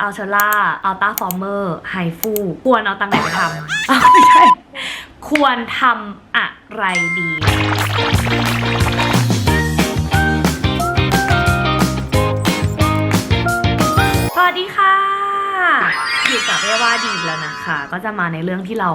อัลเทล่าอัลต้าฟอร์เมอร์ไฮฟูควรเอาตังค์ไหนไปทำอ้าวไม่ใช่ ควรทำอะไรดี สวัสดีค่ะอยู่กับเอว่าดีแล้วนะคะ ก็จะมาในเรื่องที่เรา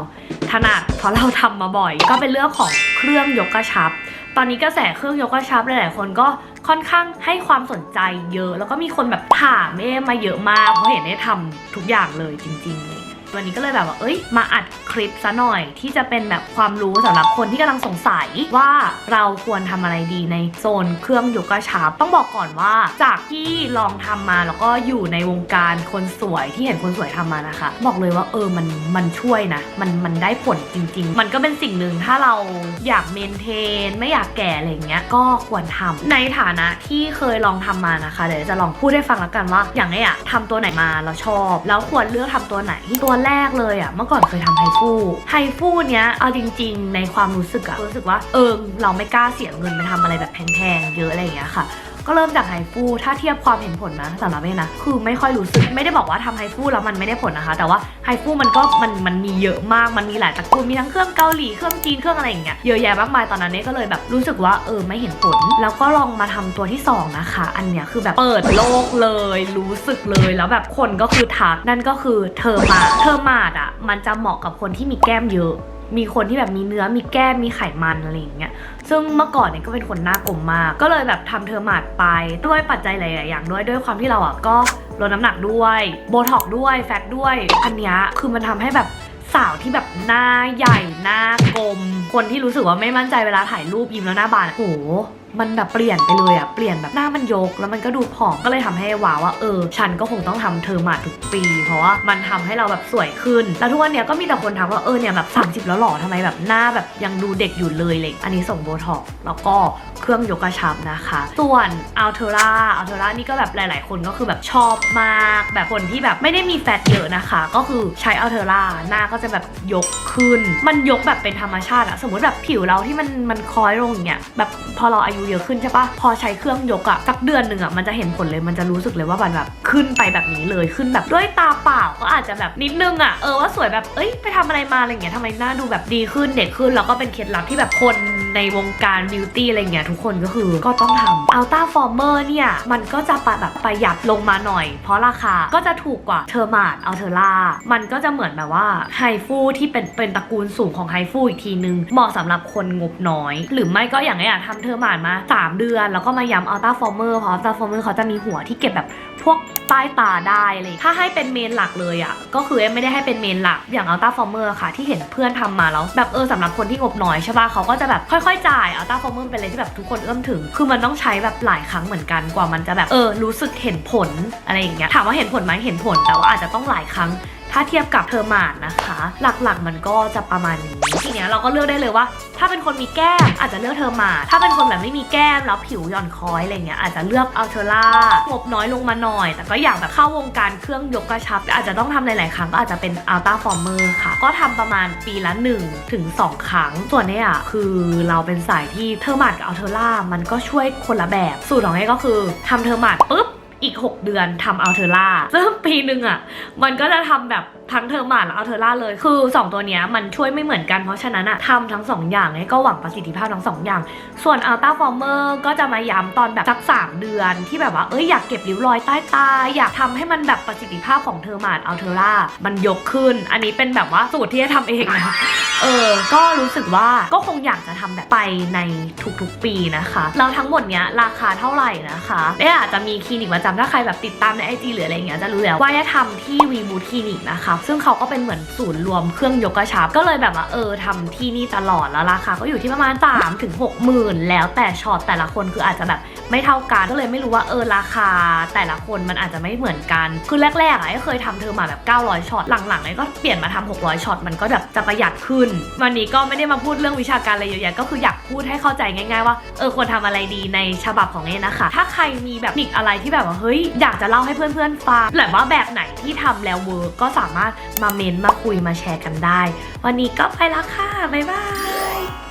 ถนัดเพราะเราทำมาบ่อย ก็เป็นเรื่องของเครื่องยกกระชับ ตอนนี้กระแสเครื่องยกกระชับหลายๆคนก็ ค่อนข้างให้ความสนใจเยอะ แล้วก็มีคนแบบถามเอมาเยอะมากเพราะเห็นได้ทำทุกอย่างเลยจริงๆเลย วันนี้ก็เลยแบบว่า เอ้ย มาอัดคลิปซะหน่อยที่จะเป็นแบบความรู้สำหรับคนที่กำลังสงสัยว่าเราควรทำอะไรดีในโซนเครื่องยกกระชับ ต้องบอกก่อนว่า จากที่ลองทำมาแล้วก็อยู่ในวงการคนสวยที่เห็นคนสวยทำมานะคะ บอกเลยว่าเออมันมันช่วยนะ มันมันได้ผลจริง ๆ มันก็เป็นสิ่งหนึ่งถ้าเราอยากเมนเทน ไม่อยากแก่อะไรเงี้ยก็ควรทำในฐานะที่เคยลองทำมานะคะเดี๋ยวจะลองพูดให้ฟังแล้วกันว่า อย่างเนี้ยทำตัวไหนมาเราชอบ แล้วควรเลือกทำตัวไหนตัวแรกเลยอะ่ะเมื่อก่อนเคยทำไฮฟูไฮฟูเนี้ยเอาจริง ๆ ในความรู้สึกอะรู้สึกว่าเออเราไม่กล้าเสียเงินไปทำอะไรแบบแพงๆเยอะอะไรอย่างเงี้ยค่ะ ก็เริ่มจากไฮฟูถ้าเทียบความเห็นผลนะสำหรับเม่นะคือไม่ค่อยรู้สึกไม่ได้บอกว่าทำไฮฟูแล้วมันไม่ได้ผลนะคะ แต่ว่าไฮฟูมันก็มันมันมีเยอะมากมันมีหลายตระกูลมีทั้งเครื่องเกาหลีเครื่องจีนเครื่องอะไรอย่างเงี้ยเยอะแยะมากมายตอนนั้นเนี่ยก็เลยแบบรู้สึกว่าเออไม่เห็นผล แล้วก็ลองมาทำตัวที่สองนะคะ อันเนี้ยคือแบบเปิดโลกเลย รู้สึกเลยแล้วแบบคนก็คือทักนั่นก็คือเทอร์มาเทอร์มาดอะมันจะเหมาะกับคนที่มีแก้มเยอะ มีคนที่แบบมีเนื้อมีแก้มมีไขมันอะไรอย่างเงี้ยซึ่งเมื่อก่อนเนี่ยก็เป็นคนหน้ากลมมาก ก็เลยแบบทำเธอหมาดไปด้วยปัจจัยหลายๆอย่างด้วยด้วยความที่เราอะก็ลดน้ำหนักด้วยโบท็อกด้วยแฟตด้วยอันเนี้ยคือมันทำให้แบบสาวที่แบบหน้าใหญ่หน้ากลม คนที่รู้สึกว่าไม่มั่นใจเวลาถ่ายรูปยิ้มแล้วหน้าบานอะโห มันแบบเปลี่ยนไปเลยอะเปลี่ยนแบบหน้ามันยก แล้วมันก็ดูผอมก็เลยทำให้ว้าวว่าเออ ฉันก็คงต้องทำเทอร์มาทุกปี เพราะว่ามันทำให้เราแบบสวยขึ้น แล้วทุกวันเนี้ยก็มีแต่คนทักว่าเออเนี่ยแบบ 30 แล้วหรอทำไมแบบหน้าแบบยังดูเด็กอยู่เลยเลย อันนี้ส่งโบท็อกแล้วก็เครื่องยกกระชับนะคะ ส่วนอัลเทอร่าอัลเทอร่านี่ก็แบบหลาย ๆ คนก็คือแบบชอบมาก แบบคนที่แบบไม่ได้มีแฟตเยอะนะคะ ก็คือใช้อัลเทอร่าหน้าก็จะแบบยกขึ้น มันยกแบบเป็นธรรมชาติอะสมมติแบบผิวเราที่มันมันคล้อยลงอย่างเงี้ยแบบพอเราอายุเยอะขึ้นใช่ปะพอใช้เครื่องยกอะสักเดือนหนึ่งอะมันจะเห็นผลเลยมันจะรู้สึกเลยว่ามันแบบ ขึ้นไปแบบนี้เลยขึ้นแบบด้วยตาเปล่าก็อาจจะแบบนิดนึงอะเออว่าสวยแบบเอ้ยไปทำอะไรมาอะไรเงี้ยทำไมหน้าดูแบบดีขึ้นเด็กขึ้นแล้วก็เป็นเคล็ดลับที่แบบคนในวงการบิวตี้อะไรเงี้ยทุกคนก็คือก็ต้องทำอัลต้าฟอร์เมอร์เนี่ย มันก็จะประแบบประหยัดลงมาหน่อย เพราะราคาก็จะถูกกว่าเทอร์มาดอัลเทอร่ามันก็จะเหมือนแบบว่าไฮฟูที่เป็นเป็นตระกูลสูงของไฮฟูอีกทีนึงเหมาะสำหรับคนงบน้อย หรือไม่ก็อย่างไงอะทำเทอร์มาดมา 3 เดือน แล้วก็มาย้ำอัลต้าฟอร์เมอร์เพราะอัลต้าฟอร์เมอร์เขาจะมีหัวที่เก็บแบบ พวกใต้ตาได้เลย ถ้าให้เป็นเมนหลักเลยอะก็คือเอ็มไม่ได้ให้เป็นเมนหลัก อย่างอัลต้าฟอร์เมอร์ค่ะ ที่เห็นเพื่อนทำมาแล้ว แบบเออสำหรับคนที่งบน้อยใช่ป่ะเขาก็จะแบบค่อยๆจ่ายอัลต้าฟอร์เมอร์เป็นอะไรที่แบบทุกคนเอื้อมถึง คือมันต้องใช้แบบหลายครั้งเหมือนกันกว่ามันจะแบบเออรู้สึกเห็นผลอะไรอย่างเงี้ย ถามว่าเห็นผลไหมเห็นผลแต่ว่าอาจจะต้องหลายครั้ง ถ้าเทียบกับเทอร์มาดนะคะ หลักๆมันก็จะประมาณนี้ ทีเนี้ยเราก็เลือกได้เลยว่า ถ้าเป็นคนมีแก้มอาจจะเลือกเทอร์มาดถ้าเป็นคนแบบไม่มีแก้มแล้วผิวหย่อนคล้อยอะไรเงี้ยอาจจะเลือกอัลเทอร่างบน้อยลงมาหน่อย แต่ก็อยากแบบเข้าวงการเครื่องยกกระชับ อาจจะต้องทำหลาย ๆ ครั้งก็อาจจะเป็นอัลต้าฟอร์เมอร์ค่ะ ก็ทำประมาณปีละ1ถึง2ครั้ง ส่วนเนี้ยคือเราเป็นสายที่เทอร์มาดกับอัลเทอร่ามันก็ช่วยคนละแบบ สูตรของเอ้ก็คือทำเทอร์มาดปุ๊บ อีก 6 เดือนทำอัลเทอร่าซึ่งปีหนึ่งอะมันก็จะทำแบบทั้งเทอร์มาดและอัลเทอร่าเลย คือ 2 ตัวเนี้ยมันช่วยไม่เหมือนกัน เพราะฉะนั้นอะทำทั้ง 2 อย่างเนี่ยก็หวังประสิทธิภาพทั้ง 2 อย่าง ส่วนอัลต้าฟอร์เมอร์ก็จะมาย้ำตอนแบบสัก 3 เดือนที่แบบว่า เอ้ยอยากเก็บริ้วรอยใต้ตา อยากทำให้มันแบบประสิทธิภาพของเทอร์มาดอัลเทอร่ามันยกขึ้น อันนี้เป็นแบบว่าสูตรที่จะทำเองนะ เออ ก็รู้สึกว่าก็คงอยากจะทำแบบไปในทุกๆปีนะคะแล้วทั้งหมดเนี้ยราคาเท่าไหร่นะคะเนี่ยอาจจะมีคลินิกประจำถ้าใครแบบติดตามในไอจีหรืออะไรเงี้ยจะรู้แล้วว่าจะทำที่วีบูคลินิกนะคะ ซึ่งเขาก็เป็นเหมือนศูนย์รวมเครื่องยกกระชับ ก็เลยแบบว่าเออทำที่นี่ตลอดแล้วราคาก็อยู่ที่ประมาณ3ถึง6หมื่นแล้วแต่ช็อตแต่ละคนคืออาจจะแบบไม่เท่ากันก็เลยไม่รู้ว่าเออราคา แต่ละคนมันอาจจะไม่เหมือนกัน คือแรกๆอะไอ้เคยทำเธอมาแบบ 900ช็อตหลังๆไอ้ก็เปลี่ยนมาทำ600ช็อตมันก็แบบจะประหยัดขึ้น วันนี้ก็ไม่ได้มาพูดเรื่องวิชาการอะไรเยอะแยะก็คืออยากพูดให้เข้าใจง่าย ๆ ว่าเออควรทำอะไรดีในฉบับของเอนะคะ ถ้าใครมีแบบนิกอะไรที่แบบว่าเฮ้ยอยากจะเล่าให้เพื่อนๆฟังหรือว่าแบบไหนที่ทำแล้วเวิร์กก็สามารถมาเมนมาคุยมาแชร์กันได้ วันนี้ก็ไปแล้วค่ะ บ๊ายบาย